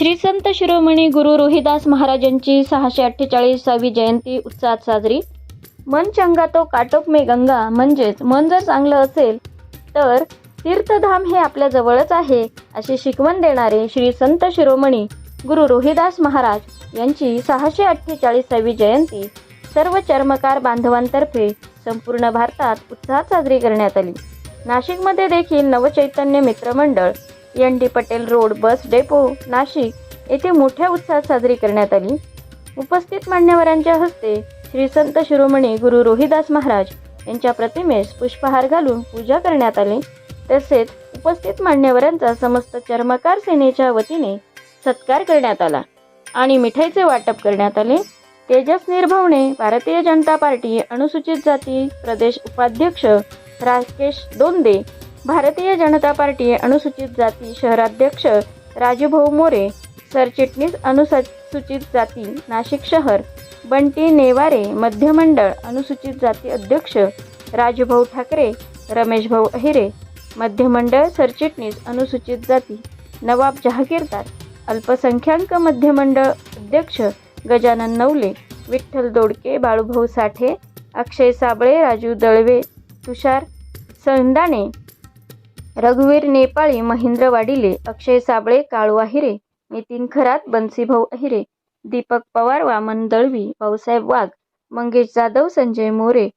श्री संत शिरोमणी गुरु रोहिदास महाराजांची सहाशे अठ्ठेचाळीसावी जयंती उत्साहात साजरी. मन चंगा तो काटोप मे गंगा म्हणजेच मन जर चांगलं असेल तर तीर्थधाम हे आपल्या जवळच आहे अशी शिकवण देणारे श्री संत शिरोमणी गुरु रोहिदास महाराज यांची सहाशे अठ्ठेचाळीसावी जयंती सर्व चर्मकार बांधवांतर्फे संपूर्ण भारतात उत्साहात साजरी करण्यात आली. नाशिकमध्ये देखील Navchaitanya Mitramandal N D Patel road bus depot Nashik येथे मोठ्या उत्साहात साजरी करण्यात आली. उपस्थित मान्यवरांच्या हस्ते श्री संत शिरोमणी गुरु रोहिदास महाराज यांच्या प्रतिमेस पुष्पहार घालून पूजा करण्यात आली. तसेच उपस्थित मान्यवरांचा समस्त चर्मकार सेनेच्या वतीने सत्कार करण्यात आला आणि मिठाईचे वाटप करण्यात आले. तेजस निर्भवणे भारतीय जनता पार्टी अनुसूचित जाती प्रदेश उपाध्यक्ष राकेश दोंदे भारतीय जनता पार्टी अनुसूचित जाती शहराध्यक्ष राजूभाऊ मोरे सरचिटणीस अनुसूचित जाती नाशिक शहर बंटी नेवारे मध्यमंडळ अनुसूचित जाती अध्यक्ष राजूभाऊ ठाकरे रमेशभाऊ अहिरे मध्यमंडळ सरचिटणीस अनुसूचित जाती नवाब जहागीरदार अल्पसंख्याक मध्यमंडळ अध्यक्ष गजानन नवले विठ्ठल दोडके बाळूभाऊ साठे अक्षय साबळे राजू दळवे तुषार संदाणे रघुवीर नेपाळी महेंद्र वाडिले अक्षय साबळे काळू अहिरे नितीन खरात बन्सीभाऊ अहिरे दीपक पवार वामन दळवी भाऊसाहेब वाघ मंगेश जाधव संजय मोरे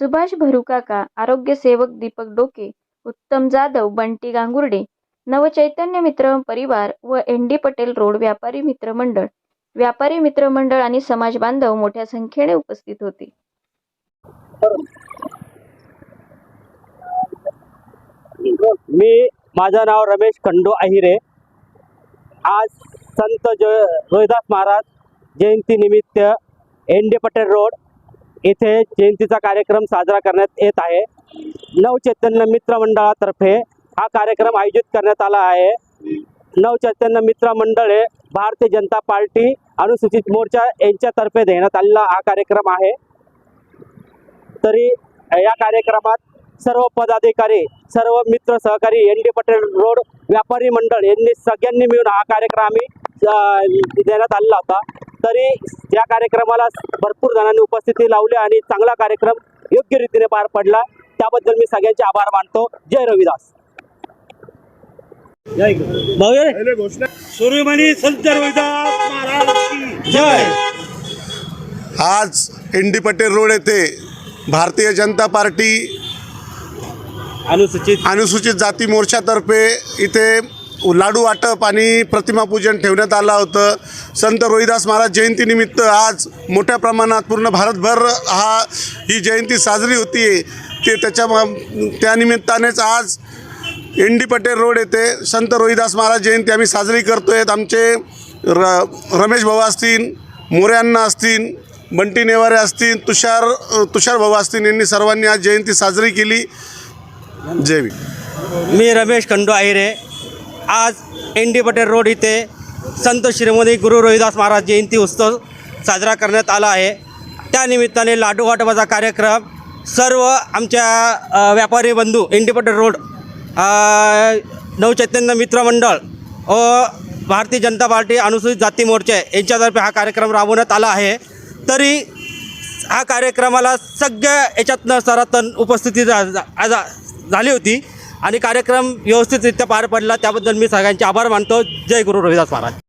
सुभाष भरुकाका आरोग्य सेवक दीपक डोके उत्तम जाधव बंटी गांगुर्डे नवचैतन्य मित्र परिवार व एन डी पटेल रोड व्यापारी मित्रमंडळ व्यापारी मित्रमंडळ आणि समाज बांधव मोठ्या संख्येने उपस्थित होते. मी माझं नाव रमेश खंडू अहिरे. आज संत ज रोहिदास महाराज जयंतीनिमित्त एन डी पटेल रोड येथे जयंतीचा कार्यक्रम साजरा करण्यात येत आहे. नवचैतन्य मित्रमंडळातर्फे हा कार्यक्रम आयोजित करण्यात आला आहे. नवचैतन्य मित्रमंडळ हे भारतीय जनता पार्टी अनुसूचित मोर्चा यांच्यातर्फे देण्यात आलेला हा कार्यक्रम आहे. तरी या कार्यक्रमात सर्व पदाधिकारी सर्व मित्र सहकारी एन डी पटेल रोड व्यापारी मंडळ यांनी सगळ्यांनी मिळून हा कार्यक्रम आम्ही देण्यात आलेला होता. तरी या कार्यक्रमाला भरपूर जणांनी उपस्थिती लावली आणि चांगला कार्यक्रम योग्य रीतीने पार पडला. त्याबद्दल मी सगळ्यांचे आभार मानतो. जय रविदास. भाऊ सूर्यमणी संत रविदास महाराज की जय. आज एन डी पटेल रोड येथे भारतीय जनता पार्टी अनुसूचित अनुसूचित जाती मोर्चातर्फे इथे लाडू वाटप आणि प्रतिमापूजन ठेवण्यात आलं होतं. संत रोहिदास महाराज जयंतीनिमित्त आज मोठ्या प्रमाणात पूर्ण भारतभर हा ही जयंती साजरी होती. ते त्याच्या त्यानिमित्तानेच आज एन डी पटेल रोड येथे संत रोहिदास महाराज जयंती आम्ही साजरी करतो आहेत आमचे र रमेश भाऊ असतील मोऱ्यांना असतील बंटी नेवारे असतील तुषार तुषार भाऊ असतील यांनी सर्वांनी आज जयंती साजरी केली. जेवी मी रमेश खंडू आहिरे आज एन डी पटेल रोड इथे संत श्रीमती गुरु रोहिदास महाराज जयंती उत्सव साजरा करण्यात आला आहे. त्यानिमित्ताने लाडू वाटपाचा कार्यक्रम सर्व आमच्या व्यापारी बंधू N D Patel road Navchaitanya Mitramandal व भारतीय जनता पार्टी अनुसूचित जाती मोर्चे यांच्यातर्फे हा कार्यक्रम राबवण्यात आला आहे. तरी हा कार्यक्रमाला सगळ्या याच्यातनं सरातन उपस्थिती झाली होती आणि कार्यक्रम व्यवस्थितरित्या पार पडला. त्याबद्दल मी सगळ्यांचे आभार मानतो. जय गुरु रविदास महाराज.